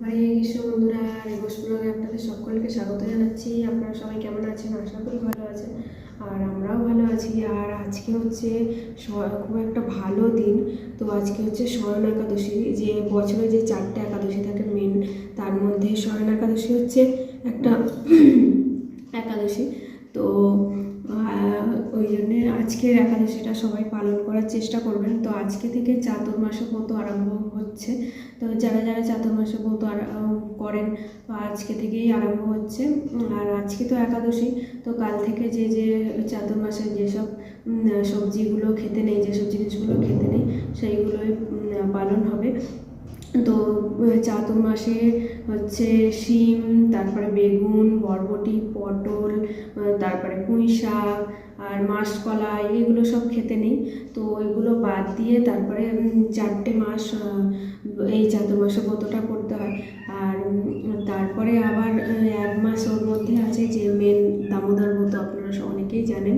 হরে কৃষ্ণ বন্ধুরা রেগোস ব্লগে আপনাদের সকলকে স্বাগত জানাচ্ছি। আপনারা সবাই কেমন আছেন? আশা করি ভালো আছেন। আর আমরাও ভালো আছি। আর আজকে হচ্ছে খুব একটা ভালো দিন। তো আজকে হচ্ছে স্বয়ন একাদশী। যে বছরে যে চারটে একাদশী থাকে মেন তার মধ্যে স্বয়ন একাদশী হচ্ছে একটা একাদশী। তো ওই জন্যে আজকের একাদশীটা সবাই পালন করার চেষ্টা করবেন। তো আজকে থেকে চাতুর্মাসে আরম্ভ হচ্ছে। তো যারা যারা চাতুর্মাসে ব্রত আর- করেন আজকে থেকেই আরম্ভ হচ্ছে। আর আজকে তো একাদশী তো কাল থেকে যে যে চাতুর্মাসে যেসব সবজিগুলো খেতে নেই যেসব জিনিসগুলো খেতে নেই সেইগুলোই পালন হবে। তো আহ, চাতুর্মাসে হচ্ছে শিম তারপরে বেগুন বরবটি পটল তারপরে পুঁই শাক আর মাসকলাই এগুলো সব খেতে নেই। তো ওইগুলো বাদ দিয়ে তারপরে চারটে মাস এই চাতুর্মাসে ব্রতটা করতে হয়। আর তারপরে আবার এক মাস ওর মধ্যে আছে যে মেন দামোদর ব্রত, আপনারা অনেকেই জানেন।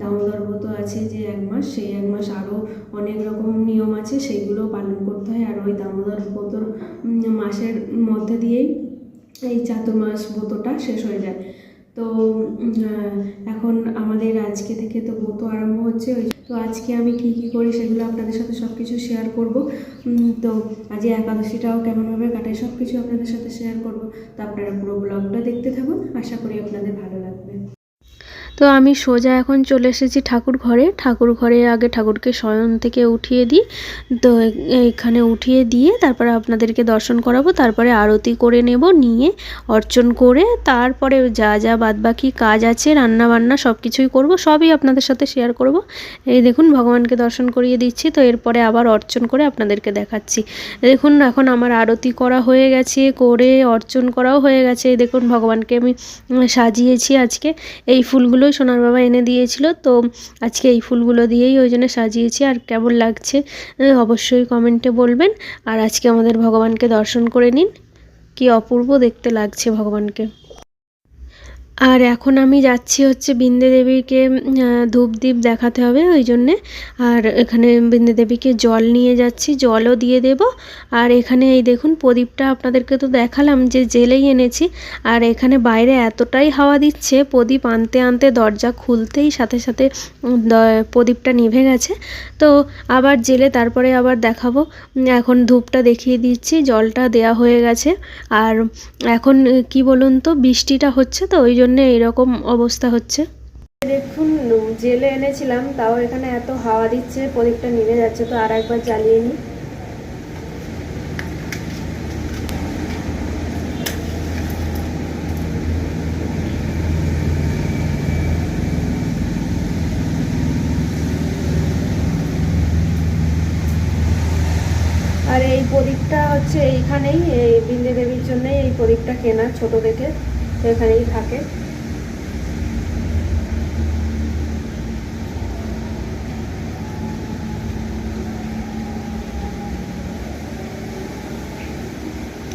দামোদর ব্রত আছে যে এক মাস, সেই এক মাস আরও অনেক রকম নিয়ম আছে, সেইগুলো পালন করতে হয়। আর ওই দামোদর ব্রতর মাসের মধ্যে দিয়েই এই চাতুর্মাস ব্রতটা শেষ হয়ে যায়। তো এখন আমাদের আজকে থেকে তো ব্রত আরম্ভ হচ্ছে, ওই তো আজকে আমি কি কি করি সেগুলো আপনাদের সাথে সব কিছু শেয়ার করব তো আজ একাদশীটাও কেমনভাবে কাটাই সব কিছু আপনাদের সাথে শেয়ার করব। তো আপনারা পুরো ব্লগটা দেখতে থাকুন, আশা করি আপনাদের ভালো লাগবে। তো আমি সোজা এখন চলে এসেছি ঠাকুর ঘরে। ঠাকুর ঘরে আগে ঠাকুরকে শয়ন থেকে উঠিয়ে দিই। তো এ- এইখানে উঠিয়ে দিয়ে তারপরে আপনাদেরকে দর্শন করাবো। তারপরে আরতি করে নেব, নিয়ে অর্চন করে তারপরে যা যা বাদবাকি কাজ আছে রান্না বান্না সব কিছুই করব, সবই আপনাদের সাথে শেয়ার করব। এই দেখুন, ভগবানকে দর্শন করিয়ে দিচ্ছি। তো এরপরে আবার অর্চন করে আপনাদেরকে দেখাচ্ছি। দেখুন, এখন আমার আরতি করা হয়ে গেছে, করে অর্চন করাও হয়ে গেছে। দেখুন, ভগবানকে আমি সাজিয়েছি আজকে। এই ফুলগুলোই সোনার বাবা এনে দিয়েছিল। তো আজকে এই ফুলগুলো দিয়েই ওই জন্য সাজিয়েছি। আর কেমন লাগছে অবশ্যই কমেন্টে বলবেন। আর আজকে আমাদের ভগবানকে দর্শন করে নিন। কি অপূর্ব দেখতে লাগছে ভগবানকে। আর এখন আমি যাচ্ছি হচ্ছে বিন্দে দেবীকে ধূপ দ্বীপ দেখাতে হবে ওই জন্যে। আর এখানে বিন্দে দেবীকে জল নিয়ে যাচ্ছি, জলও দিয়ে দেব। আর এখানে এই দেখুন প্রদীপটা আপনাদেরকে তো দেখালাম যে জেলেই এনেছি। আর এখানে বাইরে এতটাই হাওয়া দিচ্ছে, প্রদীপ আনতে আনতে দরজা খুলতেই সাথে সাথে প্রদীপটা নিভে গেছে। তো আবার জেলে, তারপরে আবার দেখাবো। এখন ধূপটা দেখিয়ে দিচ্ছি, জলটা দেয়া হয়ে গেছে। আর এখন, কি বলুন তো, বৃষ্টিটা হচ্ছে তো, ওই জন্য এরকম অবস্থা হচ্ছে। দেখুন জেলে এনেছিলাম, তাও এখানে এত হাওয়া দিচ্ছে, প্রদীপটা নিভে যাচ্ছে, তো আর একবার জ্বালিয়ে নিই। আর এই প্রদীপটা হচ্ছে এইখানেই, এই বিন্দে দেবীর জন্যই এই প্রদীপটা কেনা ছোট দেখে। এখানেই থাকে।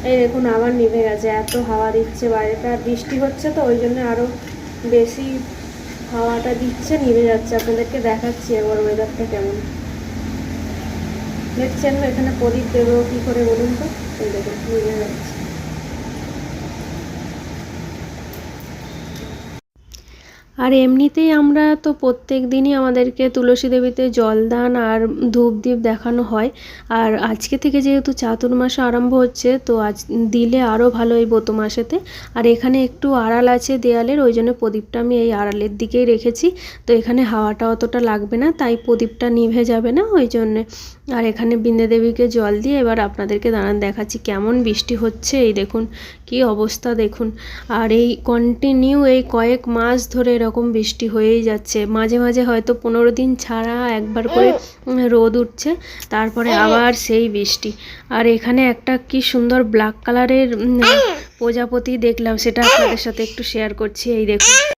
এই দেখুন, আবার নিভে গেছে, এত হাওয়া দিচ্ছে বাইরেটা বৃষ্টি হচ্ছে তো, ওই জন্য আরও বেশি হাওয়াটা দিচ্ছে নিভে যাচ্ছে। আপনাদেরকে দেখাচ্ছি এবার ওয়েদারটা কেমন। দেখছেন এখানে প্রদীপ দেবো কি করে বলুন তো? এই দেখুন নিভে যাচ্ছে। আর এমনিতেই আমরা তো প্রত্যেক দিনই আমাদেরকে তুলসী দেবীতে জলদান আর ধূপ দ্বীপ দেখানো হয়। আর আজকে থেকে যেহেতু চাতুর্মাস আরম্ভ হচ্ছে, তো আজ দিলে আরও ভালো এই মাসেতে। আর এখানে একটু আড়াল আছে দেয়ালের, ওই জন্য প্রদীপটা আমি এই আড়ালের দিকেই রেখেছি। তো এখানে হাওয়াটা অতটা লাগবে না, তাই প্রদীপটা নিভে যাবে না, ওই জন্যে। আর এখানে বিন্দে দেবীকে জল দিয়ে এবার আপনাদেরকে দাঁড়ান দেখাচ্ছি, কেমন বৃষ্টি হচ্ছে, এই দেখুন, কি অবস্থা দেখুন। আর এই কন্টিনিউ এই কয়েক মাস ধরে এরকম বৃষ্টি হয়েই যাচ্ছে। মাঝে মাঝে হয়তো পনেরো দিন ছাড়া একবার করে রোদ উঠছে, তারপরে আবার সেই বৃষ্টি। আর এখানে একটা কি সুন্দর ব্ল্যাক কালারের প্রজাপতি দেখলাম, সেটা আপনাদের সাথে একটু শেয়ার করছি, এই দেখুন।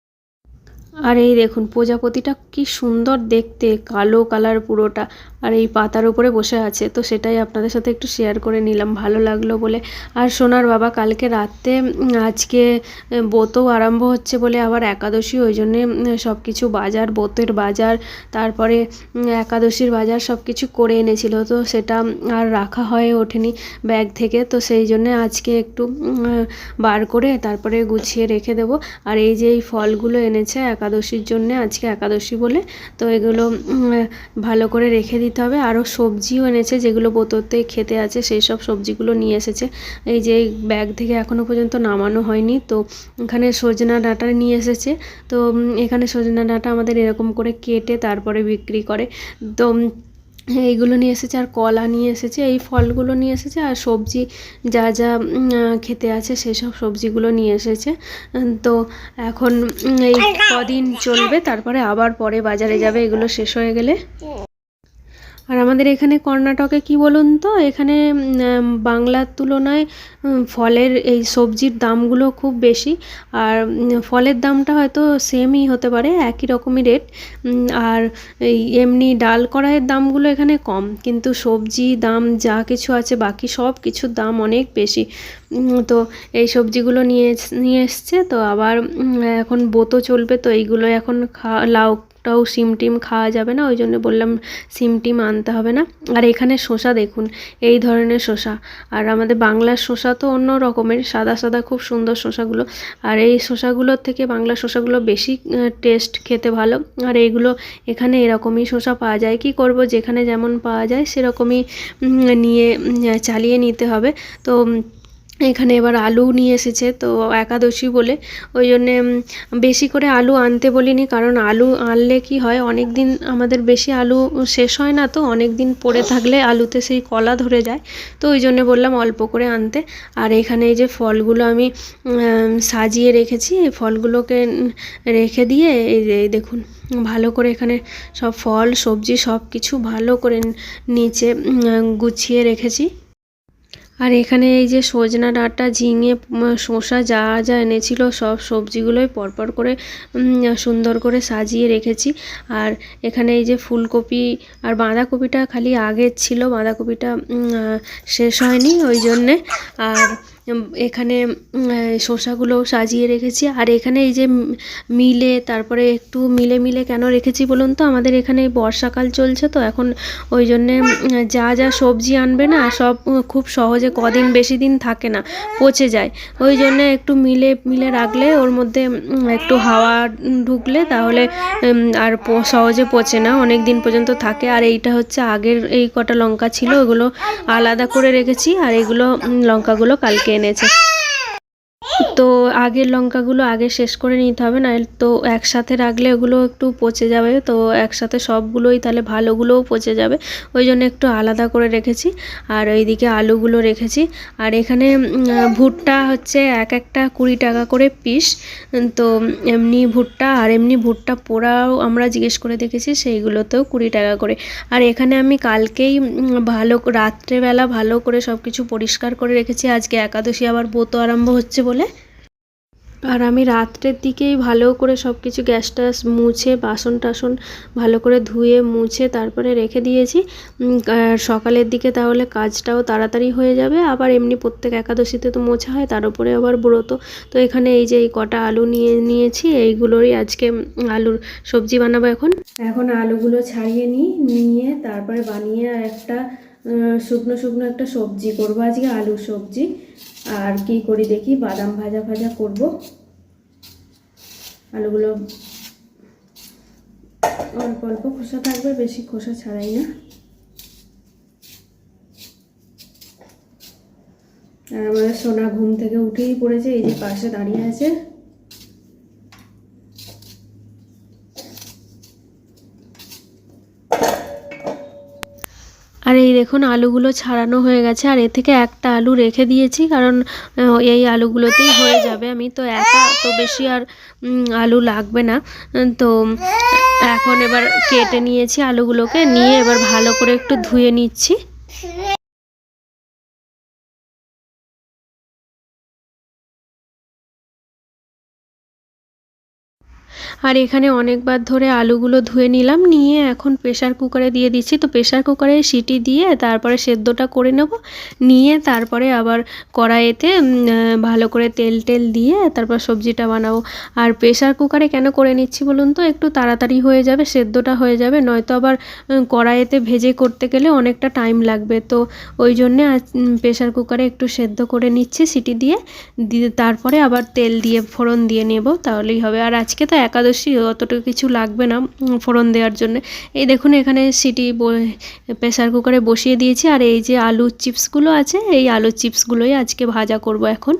আর এই দেখুন, প্রজাপতিটা কি সুন্দর দেখতে, কালো কালার পুরোটা। আর এই পাতার উপরে বসে আছে, তো সেটাই আপনাদের সাথে একটু শেয়ার করে নিলাম, ভালো লাগল বলে। আর সোনার বাবা, কালকে রাতে আজকে বোতও আরম্ভ হচ্ছে বলে আবার একাদশী, ওই জন্যে সব কিছু বাজার, বোতের বাজার, তারপরে একাদশীর বাজার সব কিছু করে এনেছিল, তো সেটা আর রাখা হয়ে ওঠেনি ব্যাগ থেকে, তো সেই জন্যে আজকে একটু বার করে তারপরে গুছিয়ে রেখে দেবো। আর এই যে এই ফলগুলো এনেছে একাদশীর জন্য, আজকে একাদশী বলে। তো এগুলো ভালো করে রেখে দিতে হবে। আরও সবজিও এনেছে, যেগুলো বোতলতে খেতে আছে, সেই সব সবজিগুলো নিয়ে এসেছে। এই যে ব্যাগ থেকে এখনও পর্যন্ত নামানো হয়নি। তো এখানে সজনা ডাঁটা নিয়ে এসেছে। তো এখানে সজনা ডাঁটা আমাদের এরকম করে কেটে তারপরে বিক্রি করে। তো এইগুলো নিয়ে এসেছে আর কলা নিয়ে এসেছে, এই ফলগুলো নিয়ে এসেছে আর সবজি যা যা খেতে আছে সেসব সবজিগুলো নিয়ে এসেছে। তো এখন এই কদিন চলবে, তারপরে আবার পরে বাজারে যাবে, এগুলো শেষ হয়ে গেলে। আর আমাদের এখানে কর্ণাটকে কি বলুন তো? এখানে বাংলার তুলনায় ফলের এই সবজির দামগুলো খুব বেশি। আর ফলের দামটা হয়তো সেমই হতে পারে, একই রকমই রেট আর এই এমনি ডাল কড়াইয়ের দামগুলো এখানে কম। কিন্তু সবজি দাম যা কিছু আছে, বাকি সব কিছুর দাম অনেক বেশি। তো এই সবজিগুলো নিয়ে নিয়ে এসছে। তো আবার এখন বোতো চলবে, তো এইগুলো এখন খা লাউটাও সিম টিম খাওয়া যাবে না, ওই জন্য বললাম সিম টিম আনতে হবে না। আর এখানে শসা দেখুন, এই ধরনের শসা। আর আমাদের বাংলার শসা তো অন্য রকমের, সাদা সাদা খুব সুন্দর শসাগুলো। আর এই শসাগুলোর থেকে বাংলা শসাগুলো বেশি টেস্ট খেতে ভালো। আর এইগুলো এখানে এরকমই শসা পাওয়া যায়। কি করব? যেখানে যেমন পাওয়া যায়, সেরকমই নিয়ে চালিয়ে নিতে হবে। তো এখানে এবার আলু নিয়ে এসেছে, তো একাদশী বলে। ওই জন্যে বেশি করে আলু আনতে বলিনি, কারণ আলু আনলে কি হয় অনেক দিন আমাদের বেশি আলু শেষ হয় না তো অনেক দিন পড়ে থাকলে আলুতে সেই কলা ধরে যায়। তো ওই জন্য বললাম অল্প করে আনতে। আর এখানে এই যে ফলগুলো আমি সাজিয়ে রেখেছি, এই ফলগুলোকে রেখে দিয়ে এই যে দেখুন, ভালো করে এখানে সব ফল, সবজি সব কিছু ভালো করে নিচে গুছিয়ে রেখেছি। আর এখানে এই যে সজনা ডাঁটা, ঝিঙে শসা যা যা এনেছিল, সব সবজিগুলোই পরপর করে সুন্দর করে সাজিয়ে রেখেছি। আর এখানে এই যে ফুলকপি আর বাঁধাকপিটা খালি আগের ছিল, বাঁধাকপিটা শেষ হয়নি ওই জন্যে। আর এখানে শসাগুলো সাজিয়ে রেখেছি। আর এখানে এই যে মিলে, তারপরে একটু মিলে মিলে কেন রেখেছি বলুন তো? আমাদের এখানে বর্ষাকাল চলছে তো, এখন ওই জন্যে যা যা সবজি আনবে না, সব খুব সহজে কদিন বেশি দিন থাকে না, পচে যায়। ওই জন্যে একটু মিলে মিলে রাখলে, ওর মধ্যে একটু হাওয়া ঢুকলে তাহলে আর সহজে পচে না, অনেক দিন পর্যন্ত থাকে। আর এইটা হচ্ছে আগের, এই কটা লঙ্কা ছিল, ওগুলো আলাদা করে রেখেছি। আর এগুলো লঙ্কাগুলো কালকে এনেছে। তো আগের লঙ্কাগুলো আগে শেষ করে নিতে হবে না তো একসাথে রাখলে ওগুলো একটু পচে যাবে। তো একসাথে সবগুলোই তাহলে ভালোগুলোও পচে যাবে। ওই জন্য একটু আলাদা করে রেখেছি। আর ওইদিকে আলুগুলো রেখেছি। আর এখানে ভুট্টা হচ্ছে এক একটা কুড়ি টাকা করে পিস। তো এমনি ভুট্টা আর এমনি ভুট্টা পোড়াও আমরা জিজ্ঞেস করে দেখেছি, সেইগুলোতেও কুড়ি টাকা করে। আর এখানে আমি কালকেই ভালো রাত্রেবেলা ভালো করে সব কিছু পরিষ্কার করে রেখেছি। আজকে একাদশী আবার ব্রত আরম্ভ হচ্ছে আর আমি রাত্রের দিকেই ভালো করে সব কিছু গ্যাস ট্যাস মুছে বাসন টাসন ভালো করে ধুয়ে মুছে তারপরে রেখে দিয়েছি। আর সকালের দিকে তাহলে কাজটাও তাড়াতাড়ি হয়ে যাবে। আবার এমনি প্রত্যেক একাদশীতে তো মোছা হয় তার উপরে আবার ব্রত। তো এখানে এই যে এই কটা আলু নিয়ে নিয়েছি এইগুলোরই আজকে আলুর সবজি বানাবো এখন। এখন আলুগুলো ছাড়িয়ে নিই নিয়ে তারপরে বানিয়ে আর একটা শুকনো শুকনো একটা সবজি করব আজকে আলুর সবজি। আর কি করি দেখি? বাদাম ভাজা ভাজা করব। আলুগুলো অল্প অল্প খোসা থাকবে, বেশি খোসা ছাড়াই না। আর আমাদের সোনা ঘুম থেকে উঠেই পড়েছে, এই যে পাশে দাঁড়িয়ে আছে। আর এই দেখুন আলুগুলো ছাড়ানো হয়ে গেছে, আর এ থেকে একটা আলু রেখে দিয়েছি, কারণ এই আলুগুলোতেই হয়ে যাবে। আমি তো একা, তো বেশি আর আলু লাগবে না। তো এখন এবার কেটে নিয়েছি আলুগুলোকে, নিয়ে এবার ভালো করে একটু ধুয়ে নিচ্ছি। আর এখানে অনেকবার ধরে আলুগুলো ধুয়ে নিলাম, নিয়ে এখন প্রেশার কুকারে দিয়ে দিচ্ছি। তো প্রেশার কুকারে সিটি দিয়ে তারপরে সেদ্ধটা করে নেব। নিয়ে তারপরে আবার কড়াইতে ভালো করে তেল টেল দিয়ে তারপর সবজিটা বানাবো। আর প্রেশার কুকারে কেন করে নিচ্ছি বলুন তো? একটু তাড়াতাড়ি হয়ে যাবে, সেদ্ধটা হয়ে যাবে। নয়তো আবার কড়াইতে ভেজে করতে গেলে অনেকটা টাইম লাগবে। তো ওই জন্যে প্রেশার কুকারে একটু সেদ্ধ করে নিচ্ছি সিটি দিয়ে। দিয়ে তারপরে আবার তেল দিয়ে, ফোড়ন দিয়ে নেব, তাহলেই হবে। আর আজকে তো একাদশী অতটা কিছু লাগবে না ফোড়ন দেওয়ার জন্য। এই দেখুন, এখানে সিটি প্রেশার কুকারে বসিয়ে দিয়েছি। আর এই যে আলুর চিপসগুলো আছে, এই আলুর চিপসগুলোই আজকে ভাজা করব এখন।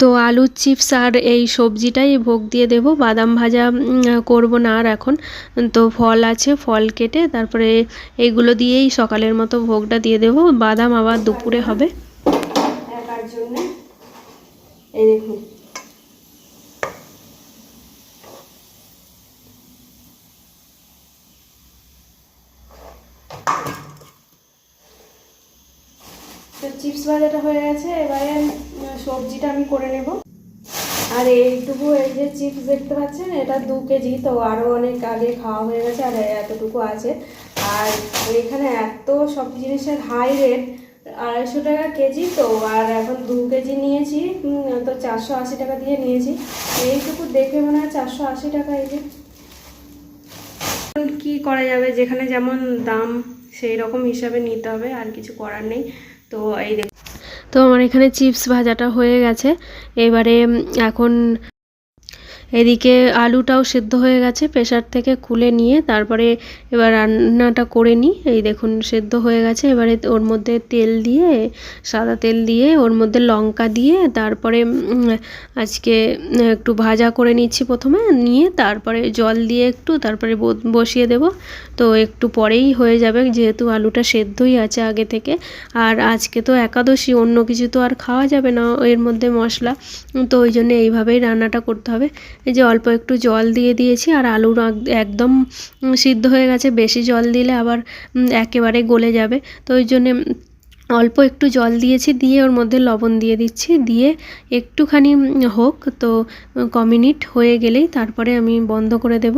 তো আলুর চিপস আর এই সবজিটাই ভোগ দিয়ে দেব। বাদাম ভাজা করব না আর এখন। তো ফল আছে, ফল কেটে তারপরে এইগুলো দিয়েই সকালের মতো ভোগটা দিয়ে দেব। বাদাম আবার দুপুরে হবে। জন্য। এই দেখুন। তো চিপস ভাজাটা হয়ে গেছে, এবারে সবজিটা আমি করে নেব। আর এইটুকু এই যে চিপস দেখতে পাচ্ছেন, এটা দু কেজি, তো আরও অনেক আগে খাওয়া হয়ে গেছে আর এতটুকু আছে। আর এখানে এত সব জিনিসের হাই রেট আড়াইশো টাকা কেজি, তো আর এখন দু কেজি নিয়েছি তো চারশো আশি টাকা দিয়ে নিয়েছি। এইটুকু দেখে মনে হয় চারশো আশি টাকা এই যে। কি করা যাবে, যেখানে যেমন দাম সেই রকম হিসাবে নিতে হবে, আর কিছু করার নেই। তো এই দেখ তো আমার এখানে চিপস ভাজাটা হয়ে গেছে। এবারে এখন এদিকে আলুটাও সেদ্ধ হয়ে গেছে প্রেশার থেকে খুলে নিয়ে তারপরে এবার রান্নাটা করে নিই। এই দেখুন, সেদ্ধ হয়ে গেছে। এবারে ওর মধ্যে তেল দিয়ে, সাদা তেল দিয়ে, ওর মধ্যে লঙ্কা দিয়ে, তারপরে আজকে একটু ভাজা করে নিচ্ছি প্রথমে, নিয়ে তারপরে জল দিয়ে একটু তারপরে বসিয়ে দেব। তো একটু পরেই হয়ে যাবে, যেহেতু আলুটা সেদ্ধই আছে আগে থেকে। আর আজকে তো একাদশী, অন্য কিছু তো আর খাওয়া যাবে না এর মধ্যে মশলা। তো ওই জন্য এইভাবেই রান্নাটা করতে হবে। এই যে অল্প একটু জল দিয়ে দিয়েছি আর আলুর একদম সিদ্ধ হয়ে গেছে। বেশি জল দিলে আবার একেবারে গলে যাবে। তো ওই জন্যে অল্প একটু জল দিয়েছি, দিয়ে ওর মধ্যে লবণ দিয়ে দিচ্ছি। দিয়ে একটুখানি হোক, তো, ক মিনিট হয়ে গেলেই তারপরে আমি বন্ধ করে দেব।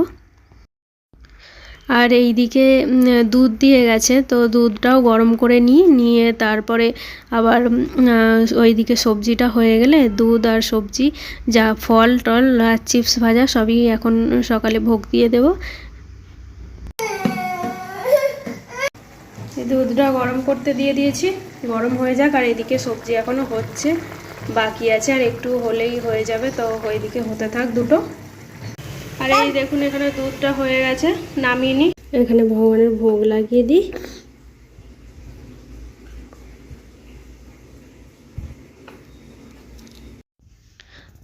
আর এইদিকে উম, দুধ দিয়ে গেছে। তো দুধটাও গরম করে নিই নিয়ে তারপরে আবার উম, আহ, ওইদিকে সবজিটা হয়ে গেলে দুধ আর সবজি যা ফল টল আর চিপস ভাজা সবই এখন সকালে ভোগ দিয়ে দেব। দুধটা গরম করতে দিয়ে দিয়েছি। গরম হয়ে যাক আর এদিকে সবজি এখনও হচ্ছে বাকি আছে। আর একটু হলেই হয়ে যাবে তো ওইদিকে হতে থাক দুটো। আর এই দেখুন এখানে দুধটা হয়ে গেছে নামিয়ে নিই। এখানে ভগবানের ভোগ লাগিয়ে দিই।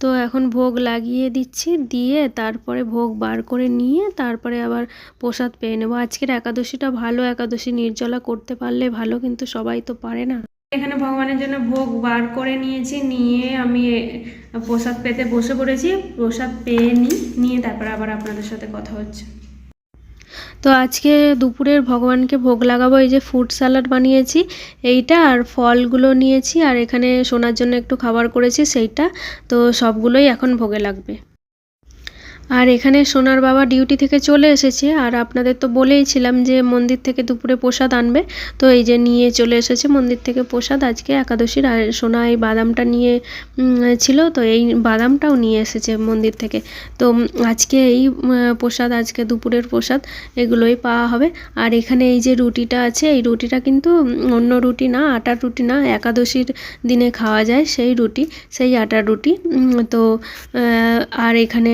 তো এখন ভোগ লাগিয়ে দিচ্ছি দিয়ে তারপরে ভোগ বার করে নিয়ে তারপরে আবার প্রসাদ পেয়ে নেব। আজকের একাদশীটা ভালো একাদশী নির্জলা করতে পারলে ভালো কিন্তু সবাই তো পারে না। এখানে ভগবানের জন্য ভোগ বার করে নিয়েছি, নিয়ে আমি প্রসাদ পেতে বসে পড়েছি। প্রসাদ পেয়ে নিই নিয়ে তারপর আবার আপনাদের সাথে কথা হচ্ছে। তো আজকে দুপুরের ভগবানকে ভোগ লাগাবো, এই যে ফ্রুট স্যালাড বানিয়েছি, এইটা আর ফলগুলো নিয়েছি, আর এখানে সোনার জন্য একটু খাবার করেছি, সেইটা। তো সবগুলোই এখন ভোগে লাগবে। আর এখানে সোনার বাবা ডিউটি থেকে চলে এসেছে, আর আপনাদের তো বলেইছিলাম যে মন্দির থেকে দুপুরে প্রসাদ আনবে। তো এই যে নিয়ে চলে এসেছে মন্দির থেকে প্রসাদ, আজকে একাদশীর, আর সোনা এই বাদামটা নিয়ে ছিল, তো এই বাদামটাও নিয়ে এসেছে মন্দির থেকে। তো আজকে এই প্রসাদ, আজকে দুপুরের প্রসাদ, এগুলোই পাওয়া হবে। আর এখানে এই যে রুটিটা আছে, এই রুটিটা কিন্তু অন্য রুটি না, আটার রুটি না, একাদশীর দিনে খাওয়া যায় সেই রুটি, সেই আটার রুটি। তো আর এখানে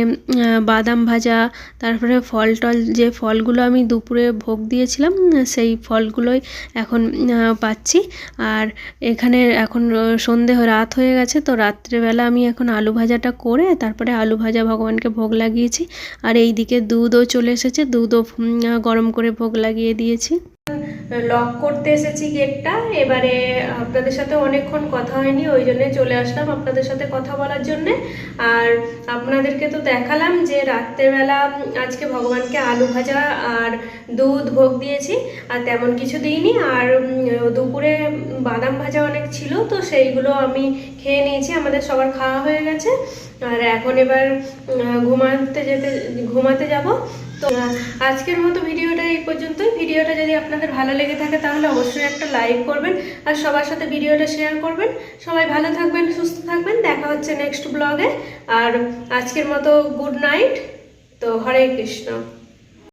বাদাম ভাজা, তারপরে ফল টল, যে ফলগুলো আমি দুপুরে ভোগ দিয়েছিলাম, সেই ফলগুলোই এখন পাচ্ছি। আর এখানে এখন সন্ধে রাত হয়ে গেছে, তো রাত্রেবেলা আমি এখন আলু ভাজাটা করে, তারপরে আলু ভাজা ভগবানকে ভোগ লাগিয়েছি। আর এই দিকে দুধও চলে এসেছে, দুধও গরম করে ভোগ লাগিয়ে দিয়েছি। লক করতে এসেছি গেটটা এবারে আপনাদের সাথে অনেকক্ষণ কথা হয়নি, ওই জন্য চলে আসলাম আপনাদের সাথে কথা বলার জন্য। আর আপনাদেরকে তো দেখালাম যে রাত্রেবেলা আজকে ভগবানকে আলু ভাজা আর দুধ ভোগ দিয়েছি, আর তেমন কিছু দিইনি। আর দুপুরে বাদাম ভাজা অনেক ছিল, তো সেইগুলো আমি খেয়ে নিয়েছি, আমাদের সবার খাওয়া হয়ে গেছে। আর এখন এবার ঘুমাতে যেতে, ঘুমাতে যাব। তো আজকের মতো ভিডিওটা এই পর্যন্তই। ভিডিওটা যদি আপনাদের ভালো লেগে থাকে তাহলে অবশ্যই একটা লাইক করবেন আর সবার সাথে ভিডিওটা শেয়ার করবেন। সবাই ভালো থাকবেন, সুস্থ থাকবেন। দেখা হচ্ছে নেক্সট ব্লগে আর আজকের মতো গুড নাইট তো হরে কৃষ্ণ।